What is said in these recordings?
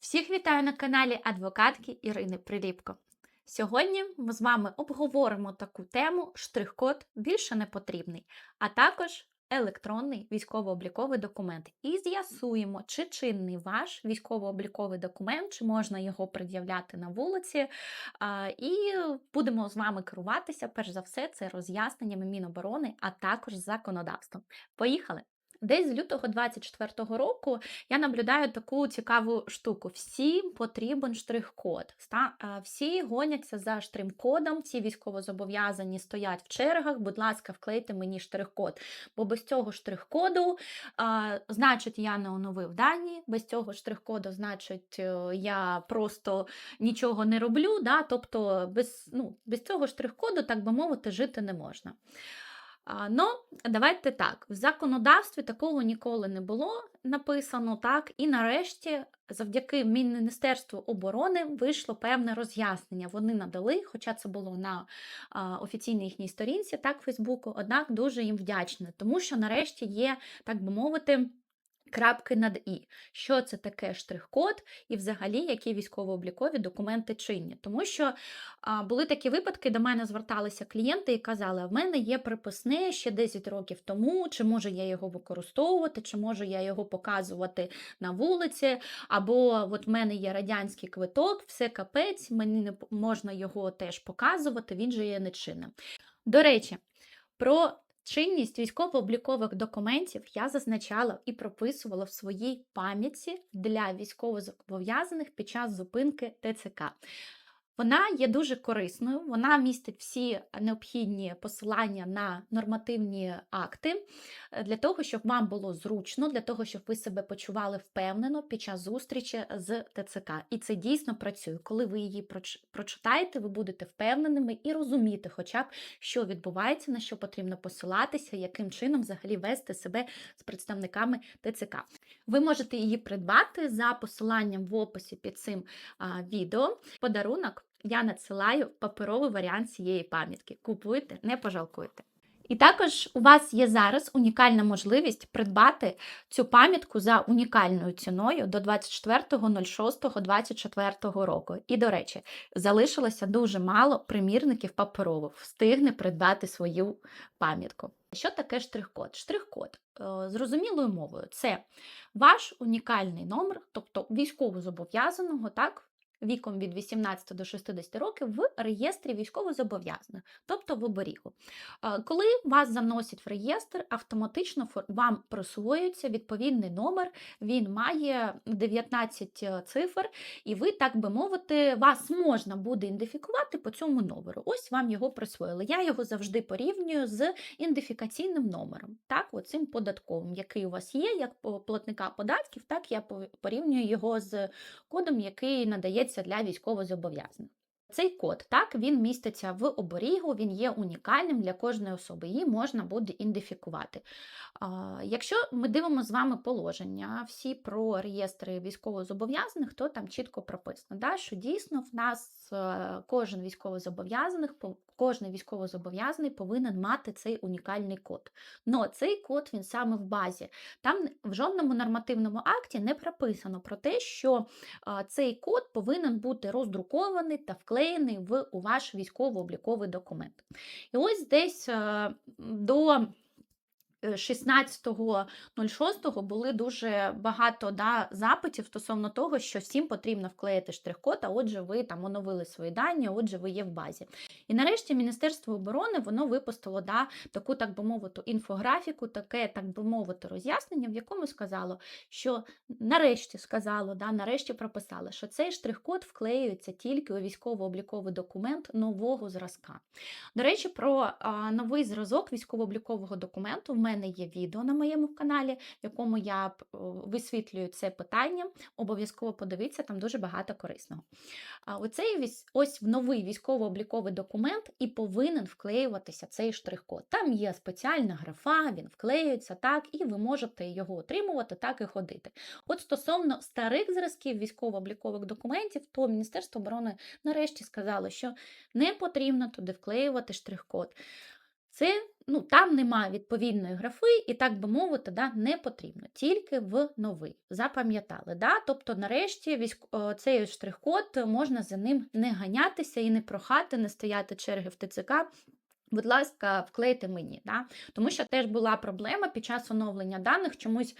Всіх вітаю на каналі адвокатки Ірини Приліпко. Сьогодні ми з вами обговоримо таку тему штрих-код більше не потрібний, а також електронний військово-обліковий документ. І з'ясуємо, чи чинний ваш військово-обліковий документ, чи можна його пред'являти на вулиці. І будемо з вами керуватися, перш за все, це роз'ясненнями Міноборони, а також законодавством. Поїхали! Десь з лютого 24-го року я наблюдаю таку цікаву штуку. Всім потрібен штрих-код. Всі гоняться за штрим-кодом, всі військовозобов'язані стоять в чергах. Будь ласка, вклейте мені штрих-код. Бо без цього штрих-коду, значить, я не оновив дані, без цього штрих-коду, значить, е, я просто нічого не роблю. Да? Тобто без, ну, без цього штрих-коду, так би мовити, жити не можна. Ну, давайте так. В законодавстві такого ніколи не було написано, так, і нарешті, завдяки Міністерству оборони, вийшло певне роз'яснення. Вони надали, хоча це було на офіційній їхній сторінці, так, Фейсбуку, однак дуже їм вдячна, тому що нарешті є, так би мовити, Крапки над і. Що це таке штрих-код, і взагалі які військово-облікові документи чинні. Тому що а, були такі випадки, до мене зверталися клієнти і казали: а в мене є приписне ще 10 років тому, чи можу я його використовувати, чи можу я його показувати на вулиці, або от в мене є радянський квиток, все капець, мені не можна його теж показувати, він же є нечинним. До речі, про чинність військово-облікових документів я зазначала і прописувала в своїй пам'ятці для військовозобов'язаних під час зупинки ТЦК. Вона є дуже корисною, вона містить всі необхідні посилання на нормативні акти е, для того, щоб вам було зручно, для того, щоб ви себе почували впевнено під час зустрічі з ТЦК. І це дійсно працює. Коли ви її проч- прочитаєте, ви будете впевненими і розуміти, хоча б що відбувається, на що потрібно посилатися, яким чином взагалі вести себе з представниками ТЦК. Ви можете її придбати за посиланням в описі під цим а, відео. Подарунок я надсилаю паперовий варіант цієї пам'ятки. Купуйте, не пожалкуйте. І також у вас є зараз унікальна можливість придбати цю пам'ятку за унікальною ціною до 24.06.24 року. І, до речі, залишилося дуже мало примірників паперових, встигне придбати свою пам'ятку. Що таке штрих-код? Штрих-код, е, зрозумілою мовою, це ваш унікальний номер, тобто військовозобов'язаного, так? Віком від 18 до 60 років в реєстрі військовозобов'язаних, тобто в оберігу. Е, Коли вас заносять в реєстр, автоматично вам присвоюється відповідний номер, він має 19 цифр, і ви, так би мовити, вас можна буде ідентифікувати по цьому номеру. Ось вам його присвоїли. Я його завжди порівнюю з ідентифікаційним номером, так, оцим податковим, який у вас є, як платника податків, так я порівнюю його з кодом, який надається для військовозобов'язаних. Цей код, так, він міститься в оберігу, він є унікальним для кожної особи, її можна буде ідентифікувати. Якщо ми дивимося з вами положення всі про реєстри військовозобов'язаних, то там чітко прописано, да, що дійсно в нас е, кожен військовозобов'язаних, кожен військовозобов'язаний повинен мати цей унікальний код. Но цей код він саме в базі. Там в жодному нормативному акті не прописано про те, що цей код повинен бути роздрукований та вклеєний в у ваш військово-обліковий документ. І ось десь е, до. Е, 16.06 були дуже багато да, запитів стосовно того, що всім потрібно вклеїти штрих-код, а отже, ви там оновили свої дані, отже, ви є в базі. І нарешті Міністерство оборони воно випустило да, таку, так би мовити, інфографіку, таке, так би мовити, роз'яснення, в якому сказало, що нарешті сказало, да, нарешті прописали, що цей штрих-код вклеюється тільки у військово-обліковий документ нового зразка. До речі, про а, новий зразок військово-облікового документу в мене є відео на моєму каналі, в якому я висвітлюю це питання. Обов'язково подивіться, там дуже багато корисного. А оцей ось в новий військово-обліковий документ і повинен вклеюватися цей штрих-код. Там є спеціальна графа, він вклеюється так, і ви можете його отримувати, так і ходити. От стосовно старих зразків військово-облікових документів, то Міністерство оборони нарешті сказало, що не потрібно туди вклеювати штрих-код. Це ну, там немає відповідної графи, і так би мовити, да, не потрібно, тільки в новий. Запам'ятали. Да? Тобто, нарешті, військ... цей штрих-код можна за ним не ганятися і не прохати, не стояти черги в ТЦК. Будь ласка, вклейте мені, да? тому що теж була проблема під час оновлення даних. Чомусь,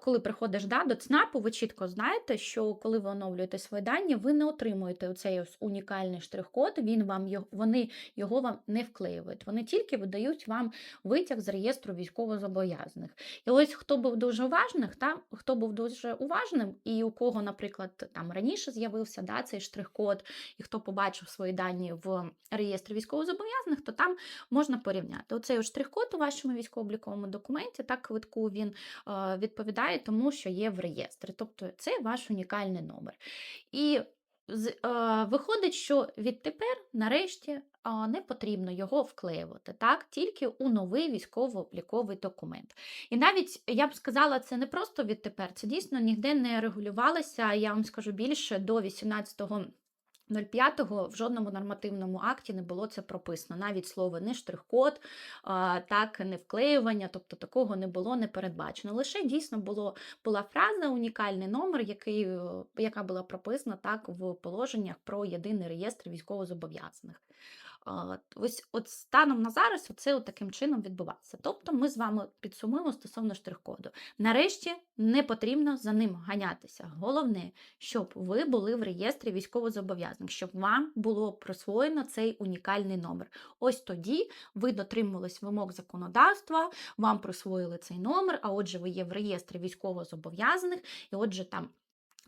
коли приходиш да, до ЦНАПу, ви чітко знаєте, що коли ви оновлюєте свої дані, ви не отримуєте цей унікальний штрих-код. Він вам вони його вам не вклеюють. Вони тільки видають вам витяг з реєстру військовозобов'язаних. І ось хто був дуже уважних, та хто був дуже уважним, і у кого, наприклад, там раніше з'явився да, цей штрих-код, і хто побачив свої дані в реєстрі військовозобов'язаних, то там можна порівняти. Оцей штрих-код у вашому військово-обліковому документі, так квитку він е, відповідає тому, що є в реєстрі. Тобто це ваш унікальний номер. І е, виходить, що відтепер, нарешті, е, не потрібно його вклеювати, так, тільки у новий військово-обліковий документ. І навіть я б сказала, це не просто відтепер, це дійсно ніде не регулювалося, я вам скажу більше, до 18 05 в жодному нормативному акті не було це прописано. Навіть слово не штрих-код, так, не вклеювання, тобто такого не було не передбачено. Лише дійсно було, була фраза, унікальний номер, який, е, яка була прописана так в положеннях про єдиний реєстр військовозобов'язаних. Ось от станом на зараз це от таким чином відбувається. Тобто ми з вами підсумуємо стосовно штрих-коду. Нарешті не потрібно за ним ганятися. Головне, щоб ви були в реєстрі військовозобов'язаних, щоб вам було присвоєно цей унікальний номер. Ось тоді ви дотримувались вимог законодавства, вам присвоїли цей номер, а отже, ви є в реєстрі військовозобов'язаних, і отже, там.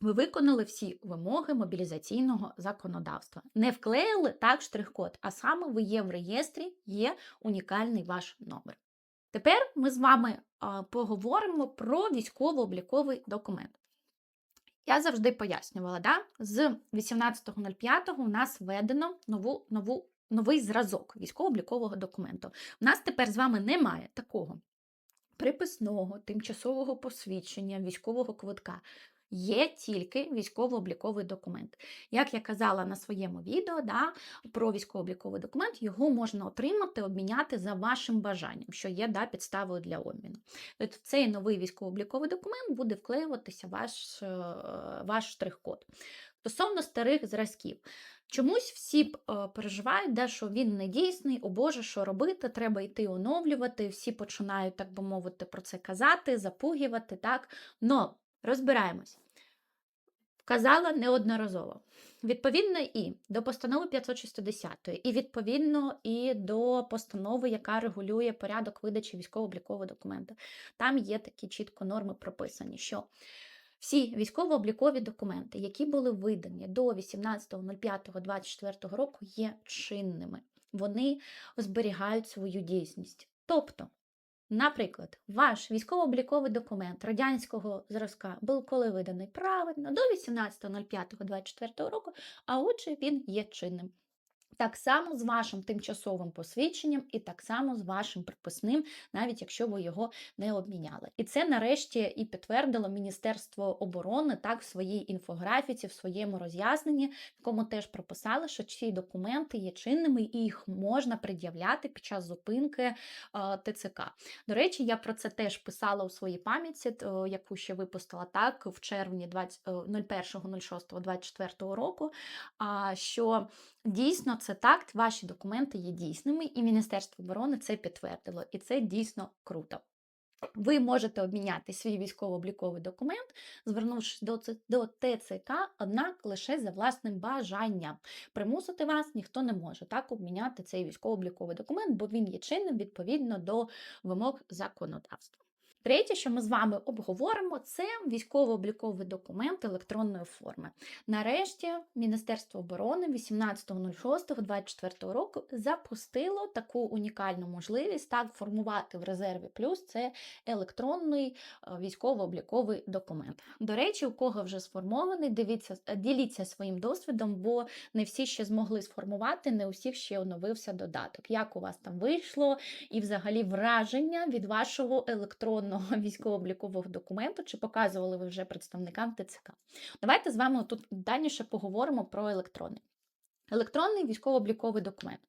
Ви виконали всі вимоги мобілізаційного законодавства. Не вклеїли так штрих-код, а саме ви є в реєстрі, є унікальний ваш номер. Тепер ми з вами поговоримо про військово-обліковий документ. Я завжди пояснювала, да? з 18.05 у нас введено нову, нову, новий зразок військово-облікового документу. У нас тепер з вами немає такого приписного, тимчасового посвідчення, військового квитка є тільки військово-обліковий документ. Як я казала на своєму відео да, про військово-обліковий документ, його можна отримати, обміняти за вашим бажанням, що є да, підставою для обміну. Тобто в цей новий військово-обліковий документ буде вклеюватися ваш, е, ваш штрих-код. Стосовно старих зразків. Чомусь всі е, переживають, да, що він не дійсний, о Боже, що робити, треба йти оновлювати. Всі починають, так би мовити, про це казати, запугувати. так. Но розбираємось. Казала неодноразово. Відповідно, і до постанови 560, і відповідно і до постанови, яка регулює порядок видачі військово-облікового документа. Там є такі чітко норми прописані, що всі військово-облікові документи, які були видані до 18.05.24 року, є чинними. Вони зберігають свою дійсність. Тобто, Наприклад, ваш військово-обліковий документ радянського зразка був коли виданий правильно до 18.05.24 року, а отже, він є чинним. Так само з вашим тимчасовим посвідченням, і так само з вашим приписним, навіть якщо ви його не обміняли. І це нарешті і підтвердило Міністерство оборони так в своїй інфографіці, в своєму роз'ясненні, в якому теж прописали, що ці документи є чинними і їх можна пред'являти під час зупинки е, ТЦК. До речі, я про це теж писала у своїй пам'яті, яку ще випустила так в червні 01.06.24 року. що Дійсно, це так, ваші документи є дійсними, і Міністерство оборони це підтвердило, і це дійсно круто. Ви можете обміняти свій військово-обліковий документ, звернувшись до, до ТЦК, однак лише за власним бажанням. Примусити вас ніхто не може так обміняти цей військово-обліковий документ, бо він є чинним відповідно до вимог законодавства. Третє, що ми з вами обговоримо, це військово-обліковий документ електронної форми. Нарешті Міністерство оборони 18.06.24 року запустило таку унікальну можливість так формувати в резерві плюс це електронний е, військово-обліковий документ. До речі, у кого вже сформований, дивіться, е, діліться своїм досвідом, бо не всі ще змогли сформувати, не усіх ще оновився додаток. Як у вас там вийшло, і взагалі враження від вашого електронного електронного військово-облікового документу, чи показували ви вже представникам ТЦК. Давайте з вами тут дальніше поговоримо про електронний. Електронний військово-обліковий документ.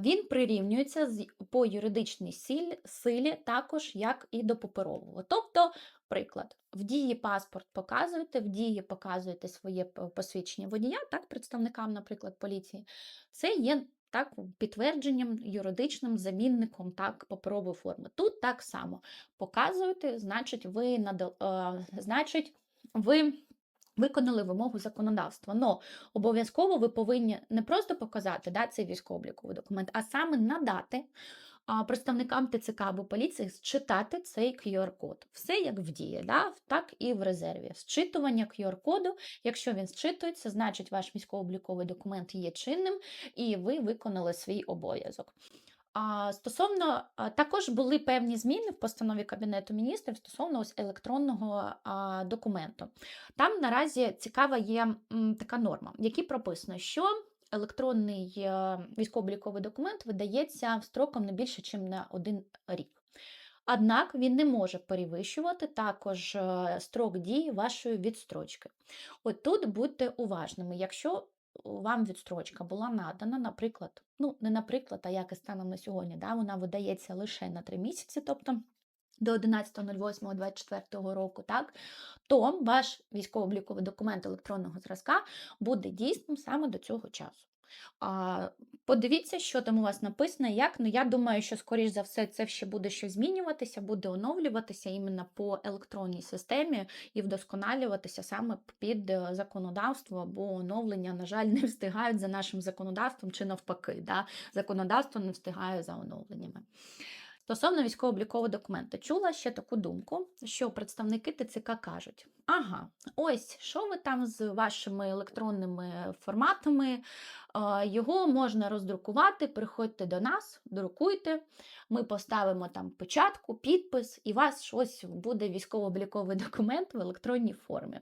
він прирівнюється по юридичній силі також як і до паперового. Тобто, приклад, в дії паспорт показуєте, в дії показуєте своє посвідчення водія, так, представникам, наприклад, поліції. Це є так, підтвердженням юридичним замінником так, паперової форми. Тут так само показуєте, значить, ви надал, е, значить, ви виконали вимогу законодавства. Но обов'язково ви повинні не просто показати да, цей військовобліковий документ, а саме надати представникам ТЦК або поліції зчитати цей QR-код. Все як в дії, да? так і в резерві. Зчитування QR-коду, якщо він зчитується, значить ваш військово-обліковий документ є чинним і ви виконали свій обов'язок. Стосовно також були певні зміни в постанові Кабінету міністрів стосовно ось електронного документу. Там наразі цікава є така норма, в якій прописано, що електронний е, військово-обліковий документ видається строком не більше, ніж на один рік. Однак він не може перевищувати також е, строк дії вашої відстрочки. От тут будьте уважними, якщо вам відстрочка була надана, наприклад, ну не наприклад, а як і станом на сьогодні, да, вона видається лише на 3 місяці, тобто до 11.08.24 року, так, то ваш військово-обліковий документ електронного зразка буде дійсним саме до цього часу. А, подивіться, що там у вас написано, як. Ну, я думаю, що, скоріш за все, це ще буде щось змінюватися, буде оновлюватися іменно по електронній системі і вдосконалюватися саме під е, законодавство, бо оновлення, на жаль, не встигають за нашим законодавством чи навпаки. Да? Законодавство не встигає за оновленнями. Стосовно військово-облікового документа, чула ще таку думку, що представники ТЦК кажуть: ага, ось що ви там з вашими електронними форматами, його можна роздрукувати, приходьте до нас, друкуйте, ми поставимо там печатку, підпис, і у вас щось буде військово-обліковий документ в електронній формі.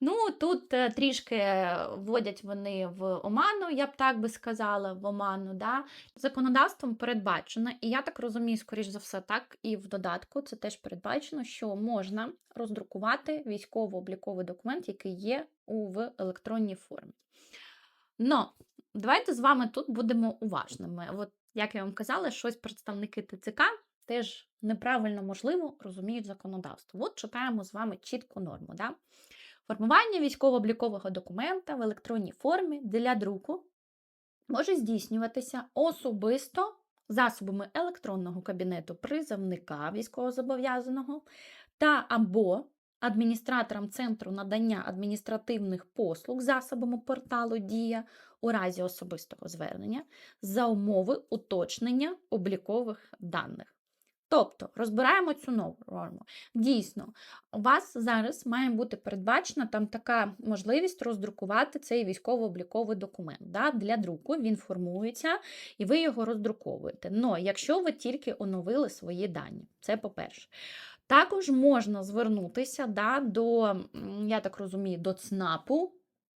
Ну, тут е, трішки вводять вони в оману, я б так би сказала, в оману. Да? Законодавством передбачено, і я так розумію, скоріш за все, так і в додатку це теж передбачено, що можна роздрукувати військово-обліковий документ, який є у в електронній формі. Но давайте з вами тут будемо уважними. От, як я вам казала, щось представники ТЦК теж неправильно можливо розуміють законодавство. От читаємо з вами чітку норму. Да? Формування військово-облікового документа в електронній формі для друку може здійснюватися особисто засобами електронного кабінету призовника військовозобов'язаного та або адміністратором Центру надання адміністративних послуг засобами порталу Дія у разі особистого звернення за умови уточнення облікових даних. Тобто розбираємо цю нову норму. Дійсно, у вас зараз має бути передбачена там така можливість роздрукувати цей військово-обліковий документ. Да? Для друку він формується і ви його роздруковуєте. Но якщо ви тільки оновили свої дані, це по-перше. Також можна звернутися да, до, я так розумію, до ЦНАПу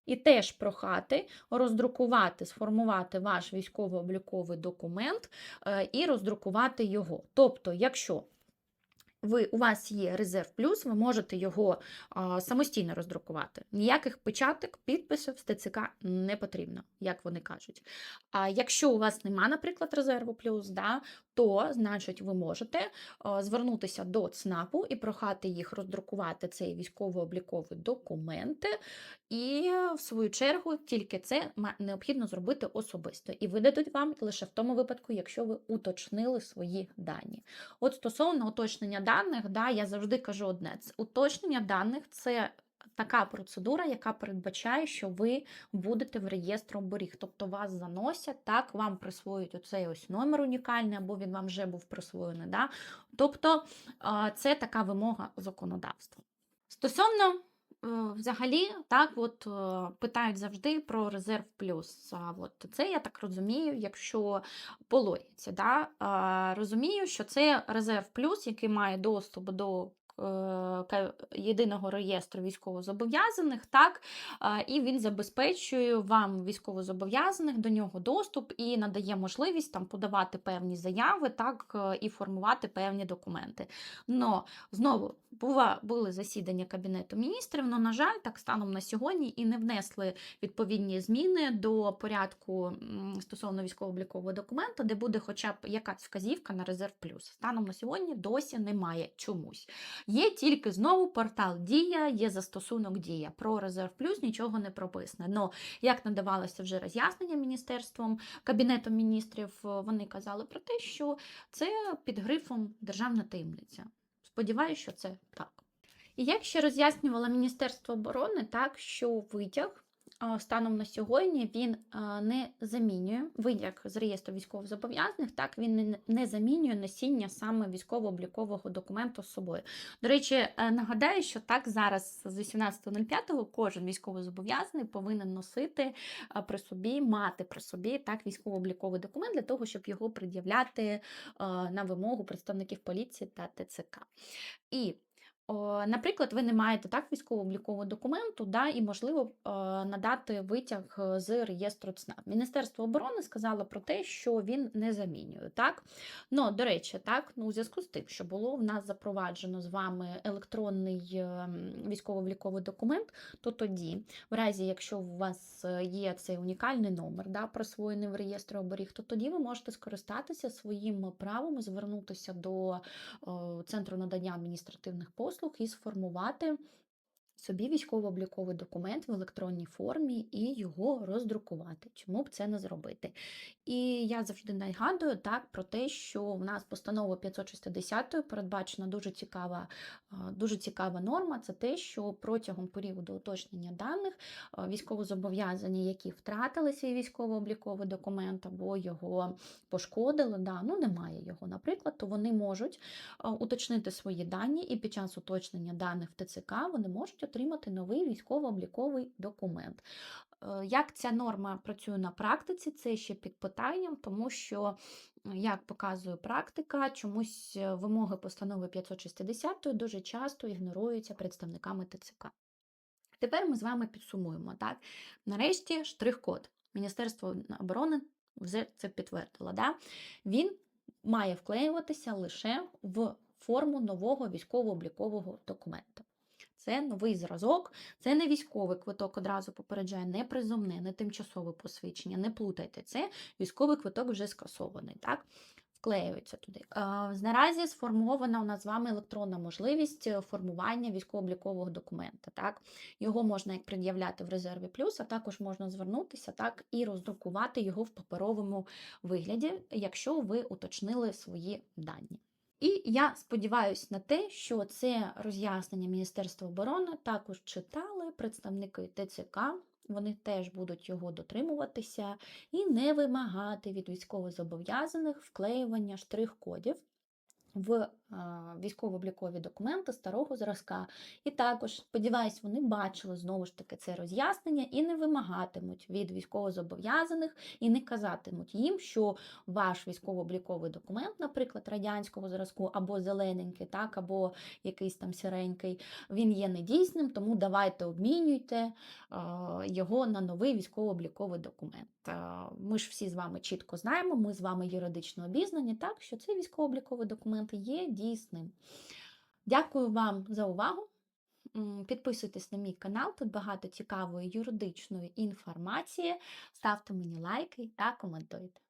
і теж прохати роздрукувати, сформувати ваш військово-обліковий документ е, і роздрукувати його. Тобто, якщо ви, у вас є резерв плюс, ви можете його а, самостійно роздрукувати. Ніяких печаток, підписів з не потрібно, як вони кажуть. А якщо у вас нема, наприклад, резерву плюс, да, то значить ви можете звернутися до ЦНАПу і прохати їх роздрукувати цей військово-обліковий документ. І в свою чергу тільки це необхідно зробити особисто. І видадуть вам лише в тому випадку, якщо ви уточнили свої дані. От стосовно уточнення даних, да, я завжди кажу одне: уточнення даних це така процедура, яка передбачає, що ви будете в реєстр оберіг. Тобто вас заносять, так, вам присвоюють оцей ось номер унікальний, або він вам вже був присвоєний. Да? Тобто це така вимога законодавства. Стосовно е, Взагалі, так от е, питають завжди про резерв плюс. От це я так розумію, якщо по логіці, да, розумію, що це резерв плюс, який має доступ до єдиного реєстру військовозобов'язаних, так, е, і він забезпечує вам військовозобов'язаних до нього доступ і надає можливість там подавати певні заяви, так, е, і формувати певні документи. Но знову бува, були засідання Кабінету міністрів, але, на жаль, так станом на сьогодні і не внесли відповідні зміни до порядку стосовно військово-облікового документа, де буде хоча б якась вказівка на резерв плюс. Станом на сьогодні досі немає чомусь. Є тільки знову портал Дія, є застосунок Дія. Про резерв плюс нічого не прописано. Но як надавалося вже роз'яснення міністерством, кабінетом міністрів, е, вони казали про те, що це під грифом державна таємниця. Сподіваюся, що це так. І як ще роз'яснювало Міністерство оборони, так що витяг станом на сьогодні він не замінює витяг з реєстру військовозобов'язаних, так він не, замінює носіння саме військово-облікового документу з собою. До речі, е, нагадаю, що так зараз з 18.05 кожен військовозобов'язаний повинен носити при собі, мати при собі так військово-обліковий документ для того, щоб його пред'являти на вимогу представників поліції та ТЦК. І Наприклад, ви не маєте так військово-облікового документу, да, і можливо е, надати витяг е, з реєстру ЦНАП. Міністерство оборони сказало про те, що він не замінює. Так? Ну, до речі, так, ну, у зв'язку з тим, що було в нас запроваджено з вами електронний е, військово-обліковий документ, то тоді, в разі, якщо у вас е, є цей унікальний номер, да, присвоєний в реєстрі оберіг, то тоді ви можете скористатися своїм правом і звернутися до центру надання адміністративних послуг і сформувати собі військово-обліковий документ в електронній формі і його роздрукувати. Чому б це не зробити? І я завжди нагадую так про те, що в нас постановою 560 передбачена дуже цікава, дуже цікава норма. Це те, що протягом періоду уточнення даних військовозобов'язані, які втратили свій військово-обліковий документ або його пошкодили, да, ну немає його, наприклад, то вони можуть уточнити свої дані, і під час уточнення даних в ТЦК вони можуть отримати новий військово-обліковий документ. Е, Як ця норма працює на практиці, це ще під питанням, тому що, як показує практика, чомусь е, вимоги постанови 560 дуже часто ігноруються представниками ТЦК. Тепер ми з вами підсумуємо. Так? Нарешті штрих-код. Міністерство оборони вже це підтвердило. Да? Він має вклеюватися лише в форму нового військово-облікового документа. Це новий зразок, це не військовий квиток, одразу попереджає, не призовне, не тимчасове посвідчення. Не плутайте це. Військовий квиток вже скасований. Так? Вклеюється туди. Наразі сформована у нас з вами електронна можливість е, формування військово-облікового документа. Так? Його можна як пред'являти в резерві плюс, а також можна звернутися так, і роздрукувати його в паперовому вигляді, якщо ви уточнили свої дані. І я сподіваюся на те, що це роз'яснення Міністерства оборони також читали представники ТЦК. Вони теж будуть його дотримуватися і не вимагати від військовозобов'язаних вклеювання штрих-кодів в військово-облікові документи старого зразка. І також, сподіваюсь, вони бачили знову ж таки це роз'яснення і не вимагатимуть від військовозобов'язаних і не казатимуть їм, що ваш військово-обліковий документ, наприклад, радянського зразку, або зелененький, так, або якийсь там сіренький, він є недійсним, тому давайте обмінюйте його на новий військово-обліковий документ. Ми ж всі з вами чітко знаємо, ми з вами юридично обізнані, так, що цей військово-обліковий документ є дійсним. Дякую вам за увагу. Підписуйтесь на мій канал, тут багато цікавої юридичної інформації. Ставте мені лайки та коментуйте.